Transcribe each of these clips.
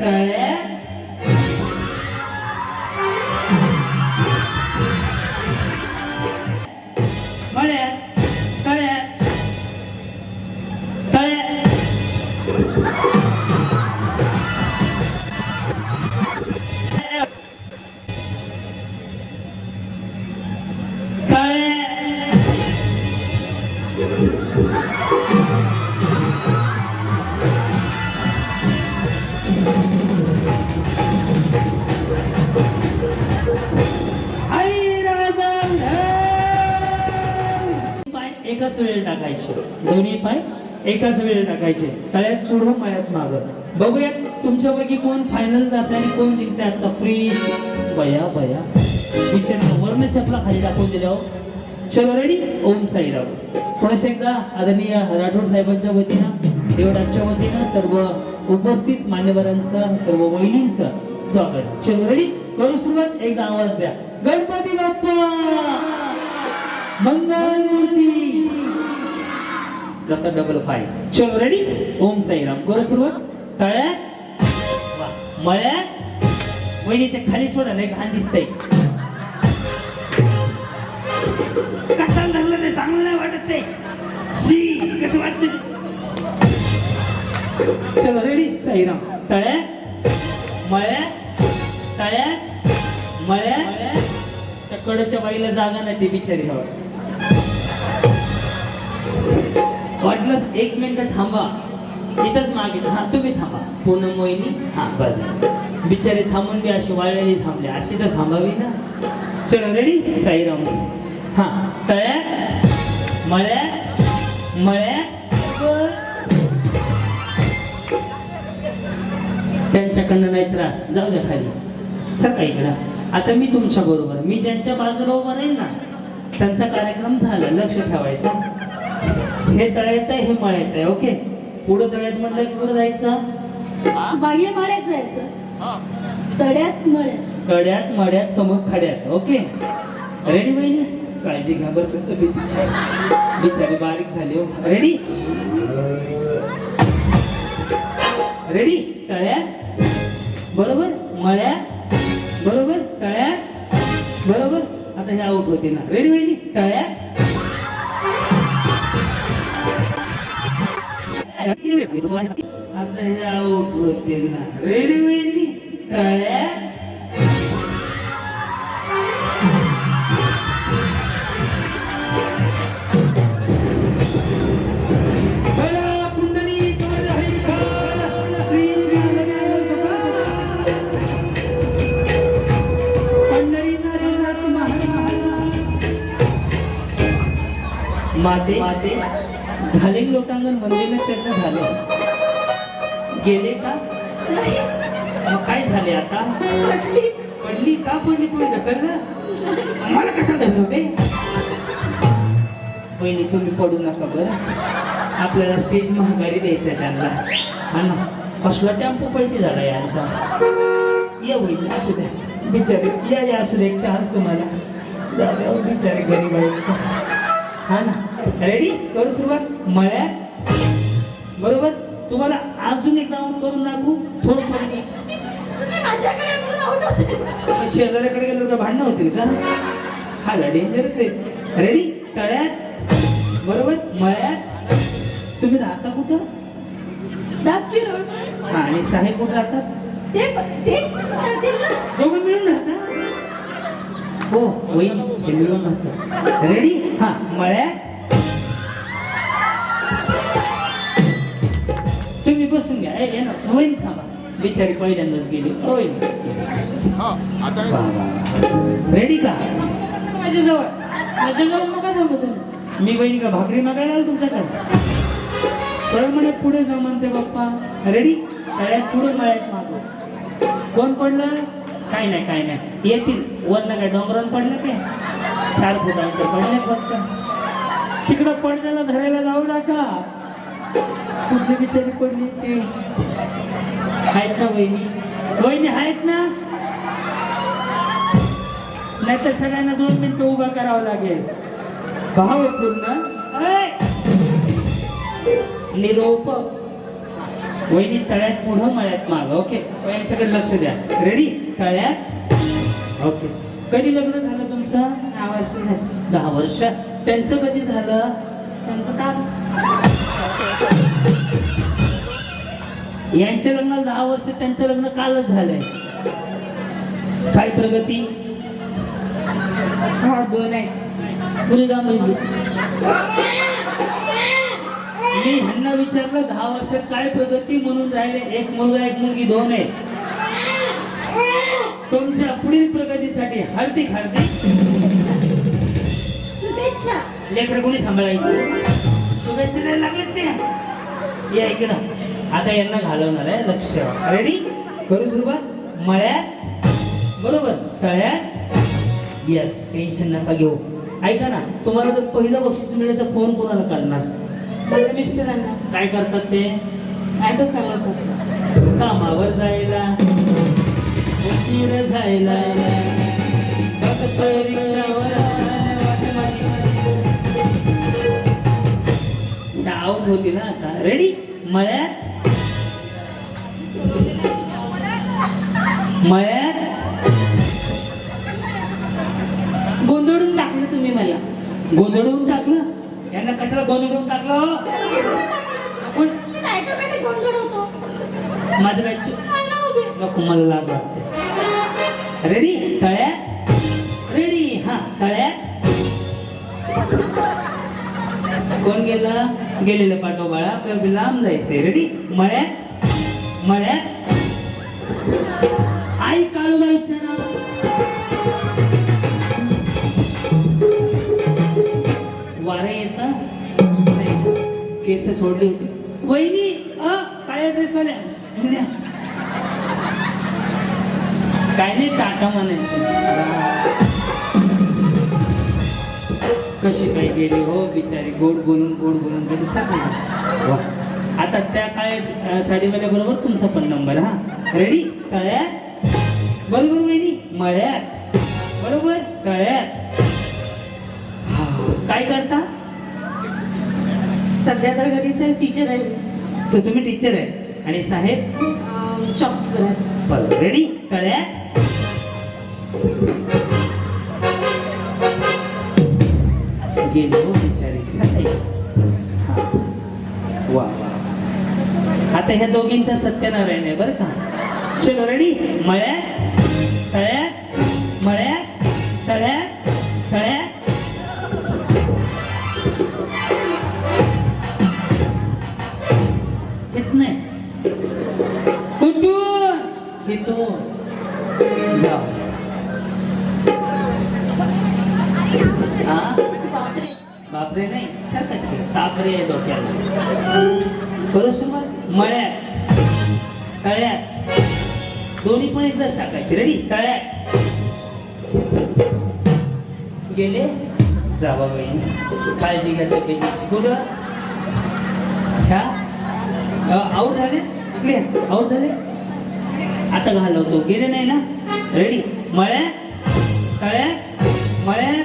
आता पाय एकाच वेळ टाकायचे. दोन्ही पाय एकाच वेळ टाकायचे. तळ्यात पुढं मळ्यात माग. बघूयात तुमच्यापैकी कोण फायनल जाते आणि कोण जिंकते आजचा फ्री बया बया. विचार वर्ण चपला खाली दाखवून दिल्या हो. चलो रेडी ओम साईराव पुन्हा एकदा आदरणीय राठोड साहेबांच्या वतीनं देवडांच्या वतीनं सर्व उपस्थित मान्यवरांचं सर्व वहिनींचं स्वागत. चलो रेडी करू एकदा आवाज द्या. गणपती बाप्पा! मंगलमूर्ती आता डबल फाय चलो रेडी ओम साईराम. करू सुरुवात. तळ्यात वा. मळ्यात वहिनी ते खाली सोडा नाही घाण दिसतंय. कसा लागलं ते? चांगलं नाही वाटत ते. शी कसं वाटत चलो रेडी साईराम. तळ्यात मळ्यात तळ्यात मळ्यात त्या कडच्या बाईला जागा नाही ते बिचारी हवं. वाटलंच एक मिनिट थांबा. इथंच मागे हा तुम्ही थांबा. पूनम मोहिनी? हा बस बिचारी थांबून बी अशी वाळलेली थांबले. अशी तर थांबावी ना. चलो रेडी साईराम. हा तळ्यात मळ्यात मळ्यात त्यांच्याकडनं नाही त्रास. जाऊ द्या खाली. इकडं आता मी तुमच्या बरोबर. मी ज्यांच्या बाजूला उभं राहील ना त्यांचा कार्यक्रम झाला. लक्ष ठेवायचं. हे तळ्यात आहे हे मळ्यात आहे ओके? पुढं तळ्यात म्हटलं की पुढं जायचं? मागे मळ्यात जायचं. तड्यात मळ्यात. कड्यात मड्यात समोर खड्यात. ओके? रेडी बहिणी? काळजी घ्या बरं तब्येतीची बिचारी बारीक झाली हो. रेडी रेडी तळ्यात? बरोबर? मळ्यात? आता हे आउट होते ना. रेडी बहिणी तळ्यात आता हे आउट होते ना. रेडी बहिणी तळ्यात माते माते घालिंग लोटांगण मंदिर चरण झाले. गेले का? नाही. मग काय झाले आता? पडली. का? पडली कोणी ढकललं? मला कसं धरते पहिली तुम्ही पडू नका बरं. आपल्याला स्टेज महागारी द्यायचं त्यांना. हा ना? कसला टेम्पो पलटी झाला यांचा या वहिनी असू द्या. बिचारे या या असू द्या. एक चान्स तुम्हाला. जाऊ बिचारे गरीब आहे हा ना? रेडी करू सुरुवात? मळ्यात? बरोबर? तुम्हाला अजून एक राऊंड करून दाखवू? थोडं पण शेजाऱ्याकडे गेलो का भांडणं होतील का? हा डेंजरच आहे. रेडी तळ्यात? बरोबर? मळ्यात? तुम्ही राहता कुठं? हा आणि साहेब कुठं राहतात. दोघं मिळून राहता? हो वहिनी हे मिळून राहतात. रेडी हा मळ्यात? बसून घ्या. ए, ये ना वहिनी थांबा. बिचारी पहिल्यांदाच गेली. हो, वहिनी रेडी का? माझ्याजवळ. माझ्याजवळ नका थांबू तुम्ही. मी बहिणी का भाकरी मागायला आलो तुमच्याकडे? सरळ म्हणे पुढे जा म्हणते बाप्पा. रेडी तळ्यात पुढे मळ्यात मागो. कोण पडलं? काय नाही काय नाही. येतील. वरनं काय डोंगरावर पडलं काय? चार फुटांचं पडलं फक्त. तिकडं पडल्याला धरायला जाऊ नका. कुठली बिचारी पडली ते. आहेत ना वहिनी. वहिनी आहेत ना? नाही तर सगळ्यांना दोन मिनिटं उभा करावं लागेल. भाव आहे पूर्ण! निरोप. वहिनी तळ्यात पुढं मळ्यात माग. ओके. यांच्याकडे लक्ष द्या. रेडी तळ्यात? ओके. कधी लग्न झालं तुमचं? दहा वर्ष दहा वर्ष. त्यांचं कधी झालं? त्यांचं काम. यांच्या लग्नाला दहा वर्ष त्यांचं लग्न कालच झालंय. काय प्रगती? हा दोन आहे. मुलगा मुलगी. मी ह्यांना विचारलं दहा वर्षात काय प्रगती म्हणून राहिले? एक मुलगा एक मुलगी दोन आहे. तुमच्या पुढील प्रगतीसाठी हार्दिक हार्दिक लेकर कोणी सांभाळायची? शुभेच्छा द्यायला लागलेत ते. या इकडं. आता यांना घालवणार आहे लक्ष रेडी करू सुरुवात? मळ्यात? बरोबर. तळ्यात? येस टेन्शन नका घेऊ. ऐका ना तुम्हाला जर पहिलं बक्षीस मिळेल तर फोन कोणाला करणार? माझ्या मिस्टरांना. काय करतात ते? ॲटो चालवतात. कामावर जायला उशीर जायला फक्त रिक्षावर होती ना आता. रेडी मळ्यात? मळ्यात? गोंधळून टाकलं तुम्ही मला. गोंधळून टाकलं? यांना कशाला गोंधळून टाकलं हो? आपण माझं काय नको मला लाज वाटते. रेडी तळ्यात? रेडी हा तळ्यात? कोण गेला? गेलेलं पाठव बाळा. आपल्याला लांब जायचंय. रेडी मळ्यात मळ्यात आई काळूबाईचं नाव. वारं येत? केस सोडली होते. वहिनी अ काय ड्रेसवाल्या मुल्या काय नाही टाटा म्हणायचं. कशी काय गेली हो बिचारी? गोड बोलून गोड बोलून गेली. सांगा वा. आता त्या काळ्या साडीवाल्या बरोबर तुमचा पण नंबर हा. रेडी तळ्यात बरोबर वहिनी? मळ्यात. बरोबर? तळ्यात हा. काय करता? सध्या तर घरी टीचर आहे. तर तुम्ही टीचर आहे. आणि साहेब? बरं. रेडी तळ्यात गेलो हो बिचारी. वा वा आता ह्या दोघींचा सत्यनारायण आहे बरं का. चलो रेडी मळ्यात तळ्यात मळ्यात तळ्यात तळ्यात. येत नाही कुठून? इथून. जाऊ. बापरे नाही सरकत तापरे आहे डोक्याला. करू सुरुवात मळ्यात तळ्यात दोन्ही पण एकदाच टाकायचे. रेडी तळ्यात. गेले जावा बहिणी काळजी घ्या तब्येतीची. कुठं? ह्या? आऊट झाले? इकडे आऊट झाले? आता घालवतो. गेले नाही ना? रेडी मळ्यात तळ्यात मळ्यात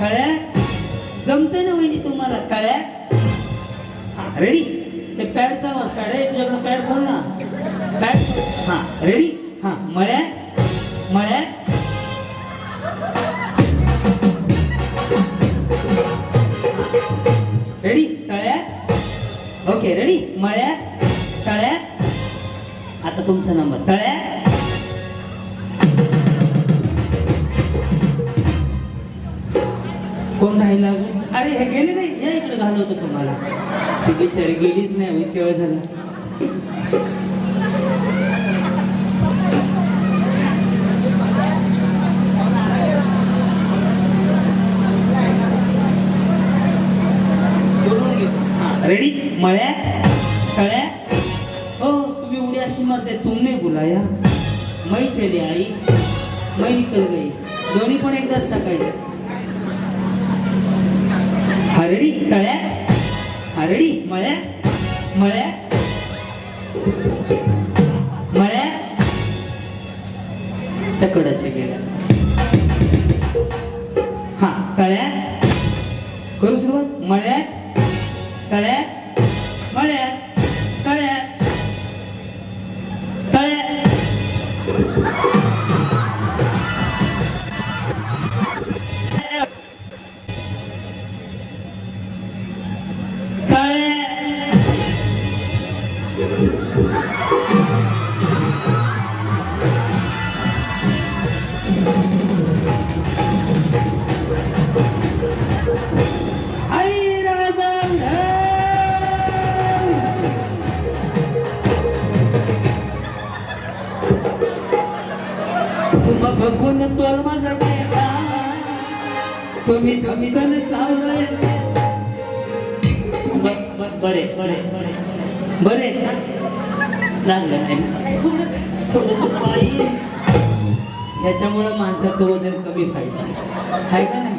तळ्यात. जमते ना वहिनी तुम्हाला? तळ्यात हा रेडी ते पॅडचा आवाज पॅड आहे तुझ्याकडे पॅड खोल ना? पॅड हा रेडी हा मळ्या? मळ्या? रेडी तळ्या? ओके रेडी मळ्या? तळ्या? आता तुमचा नंबर तळ्या? कोण राहिला अजून? हे गेले नाही या इकडे घालवतो तुम्हाला. ती बिचारी गेलीच नाही होईल केव्हा झालं. रेडी मळ्या सळ्या हो तुम्ही उडी अशी मारते तुमने बुलाया. मै चली आई मै निकल गई. दोन्ही पण एकदाच टाकायचे. हरडी तळ्या. हरडी मळ्या. मळ्या. मळ्या. तकडाच्या गेल्या. माझा बेटा. तुम्ही तुम्ही कन कमी ब- बरे बरे बरे बरे लागलं नाही. थोडस थोडस ह्याच्यामुळं माणसाचं वजन कमी पाहिजे आहे का नाही?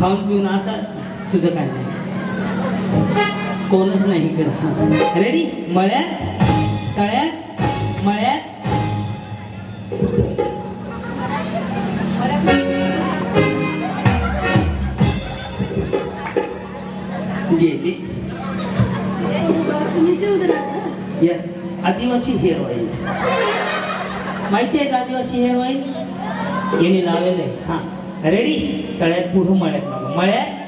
खाऊन पिऊन असा तुझं काय नाही. कोणच नाही इकडं. रेडी मळ्यात? आदिवासी ऑइल माहिती आहे का आदिवासी ऑइल याने लावेलं आहे. हां. रेडी तळ्यात पुढं मळ्यात मागं. मळ्यात?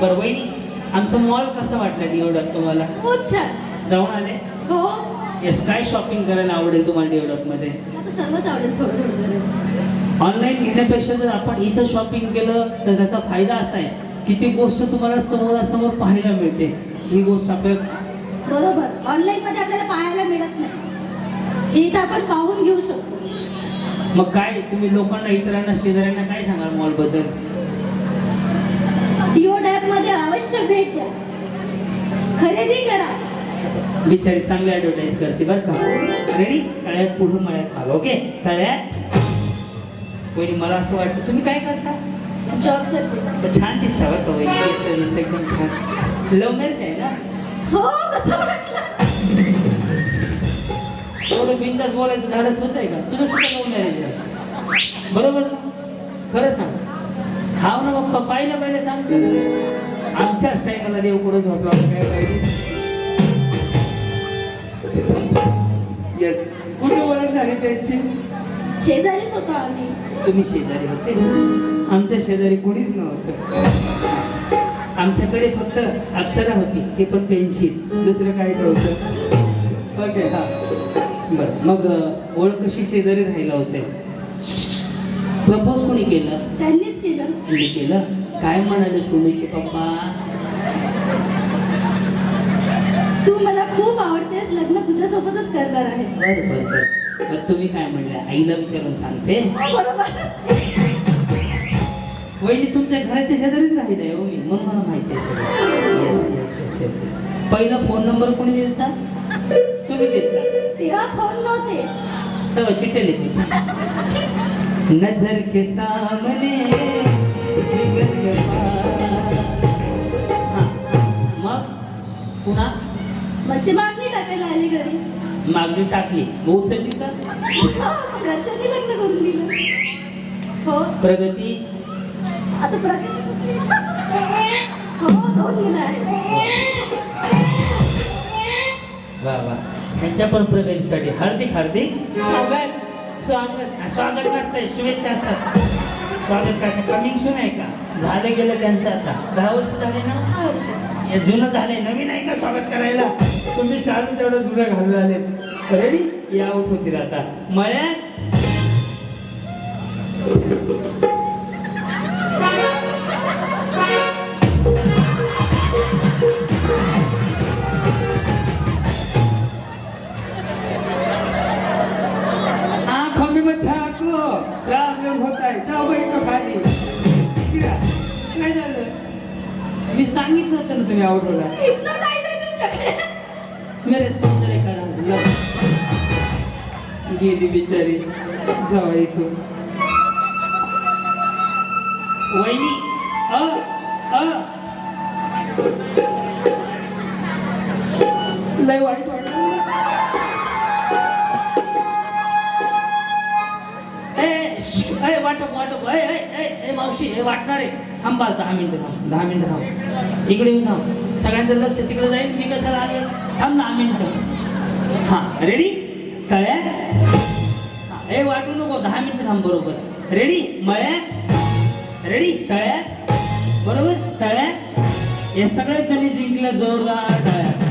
बरं वहिनी आमचं मॉल कसं वाटलं डिओडक तुम्हाला? खूप छान. जाऊन आले? हो येस काय शॉपिंग करायला आवडेल तुम्हाला डेव्हलपमध्ये आता सर्वच आवडेल थोडं थोडं थोडं. ऑनलाईन घेण्यापेक्षा जर आपण इथं शॉपिंग केलं तर त्याचा फायदा असा आहे. की ती गोष्ट तुम्हाला समोरासमोर पाहायला मिळते. ही गोष्ट आपल्याला बरोबर. ऑनलाईन मध्ये आपल्याला पाहायला मिळत नाही. इथं आपण पाहून घेऊ शकतो. मग काय? तुम्ही लोकांना इतरांना शेजाऱ्यांना काय सांगाल मॉलबद्दल डिओ डॅपमध्ये अवश्य भेट द्या. खरेदी करा. बिचारी चांगली ऍडव्हर्टाईज करते बरं का. रेडी तळ्यात पुढं मळ्यात माग ओके तळ्यात वहिनी मला असं वाटतं तुम्ही काय करता? छान दिसता बरं का वहिनी केस बिस एकदम छान. लव्ह मॅरेज आहे ना? हो कसं वाटलं? एवढं बिंदास बोलायचं धाडस होत आहे का? तुझं सुद्धा लव्ह मॅरेज आहे बरोबर? खरं सांग. हाव ना बाप्पा पाहिलं पहिले सांग आमच्या स्टाईलला देव कुठं झोपला काय पाहिजे येस कुठे ओळख झाली त्यांची? शेजारीच होतो आम्ही. तुम्ही शेजारी होते? आमच्या शेजारी कोणीच नव्हतं. आमच्याकडे फक्त अप्सरा होती. ते पण पेन्सिल. दुसरं काही नव्हतं. ओके हा. बरं. मग ओळख कशी शेजारी राहिला होते? प्रपोज कोणी केलं? त्यांनीच केलं. केलं? काय म्हणाले सोनूचे पप्पा? तू मला खूप आवडतेस. लग्न तुझ्यासोबतच करणार आहे. बरं बरं बरं. बरं तुम्ही काय म्हणले? आईला विचारून सांगते? बरोबर. वहिनी तुमच्या घराच्या शेजारीच राहिलं हो मी म्हणून मला माहिती आहे सगळं. Yes yes yes yes yes पहिला फोन नंबर कोणी देता? तुम्ही देता. तेव्हा फोन नव्हते. तेव्हा चिठ्ठ्या लिहिते. नजर के सामने जिगर के. हां. मग पुन्हा? म्हणजे मागणी टाकायला आली घरी. मागणी टाकली. उचलली का? हो, घरच्यांनी लग्न करून दिलं. हो. प्रगती आता? हो दोन मुलं आहेत. वा वा. ह्यांच्या पण प्रगतीसाठी हार्दिक हार्दिक स्वागत. स्वागत. स्वागत नसतंय शुभेच्छा असतात. स्वागत काय कमिंग सून आहे का? झालं गेलं त्यांचं आता. दहा वर्ष झाले ना. हे जुनं झालंय. नवीन आहे का स्वागत करायला? तुम्ही शाळेत तेवढं जुनं घालून आले रेडी या आउट होतील आता. मळ्यात? प्रॉब्लेम होता है जाओ बैठो खाली? काय झालं मी सांगितलं होतं ना तुम्ही आहे तुमच्याकडे. मेरे सौंदर्य का डान्स लव गेली बिचारी. जावा इथून. वहिनी अ अ. लय वाईट वाटप वाटप ए मावशी हे वाटणार. आहे थांबा दहा मिनिटं थांब दहा मिनिटं थांब. इकडे येऊन थांब. सगळ्यांचं लक्ष तिकडे जाईल मी कशाला आले? थांब दहा मिनिटं. हां रेडी तळ्यात हे वाटू नको दहा मिनिटं थांब बरोबर. रेडी मळ्यात? रेडी तळ्यात? बरोबर? तळ्यात? हे सगळे जणी जिंकलं जोरदार तळ्यात.